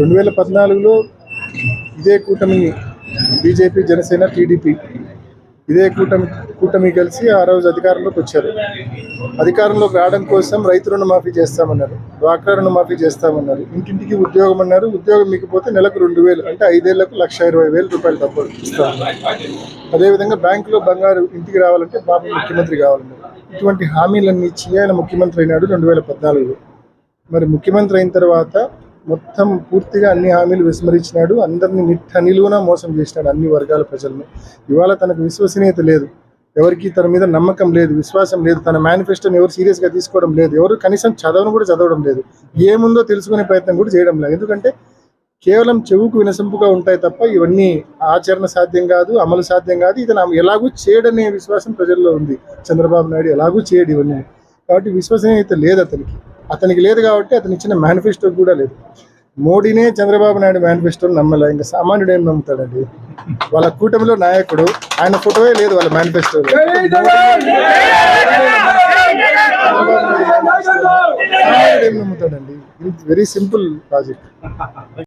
రెండు వేల పద్నాలుగులో ఇదే కూటమి బీజేపీ జనసేన టీడీపీ ఇదే కూటమి కూటమి కలిసి ఆ రోజు అధికారంలోకి వచ్చారు. అధికారంలోకి రావడం కోసం రైతు రుణమాఫీ చేస్తామన్నారు డ్వాక్రా రుణమాఫీ చేస్తామన్నారు ఇంటింటికి ఉద్యోగం అన్నారు. ఉద్యోగం మీకపోతే నెలకు రెండు వేలు అంటే ఐదేళ్ళకు లక్ష ఇరవై వేల రూపాయలు డబ్బులు ఇస్తాం అదేవిధంగా బ్యాంకులో బంగారు ఇంటికి రావాలంటే బాబు ముఖ్యమంత్రి కావాలన్నారు. ఇటువంటి హామీలన్నీ ఇచ్చి ఆయన ముఖ్యమంత్రి అయినాడు రెండు వేల పద్నాలుగులో. మరి ముఖ్యమంత్రి అయిన తర్వాత మొత్తం పూర్తిగా అన్ని హామీలు విస్మరించినాడు. అందరినీ నిట్ట నిలువున మోసం చేసినాడు అన్ని వర్గాల ప్రజలను. ఇవాళ తనకు విశ్వసనీయత లేదు. ఎవరికి తన మీద నమ్మకం లేదు విశ్వాసం లేదు. తన మేనిఫెస్టోని ఎవరు సీరియస్గా తీసుకోవడం లేదు. ఎవరు కనీసం చదవను కూడా చదవడం లేదు. ఏముందో తెలుసుకునే ప్రయత్నం కూడా చేయడం లేదు. ఎందుకంటే కేవలం చెవుకు వినసొంపుగా ఉంటాయి తప్ప ఇవన్నీ ఆచరణ సాధ్యం కాదు అమలు సాధ్యం కాదు. ఇతను ఎలాగూ చేయడనే విశ్వాసం ప్రజల్లో ఉంది. చంద్రబాబు నాయుడు ఎలాగూ చేయడు ఇవన్నీ. కాబట్టి విశ్వసనీయత లేదు అతనికి. అతనికి లేదు కాబట్టి అతను ఇచ్చిన మేనిఫెస్టో కూడా లేదు. మోడీనే చంద్రబాబు నాయుడు మేనిఫెస్టోని నమ్మలే. ఇంకా సామాన్యుడు ఏం నమ్ముతాడండి? వాళ్ళ కూటమిలో నాయకుడు ఆయన ఫోటోయే లేదు వాళ్ళ మేనిఫెస్టో ఏం నమ్ముతాడండి? Very simple logic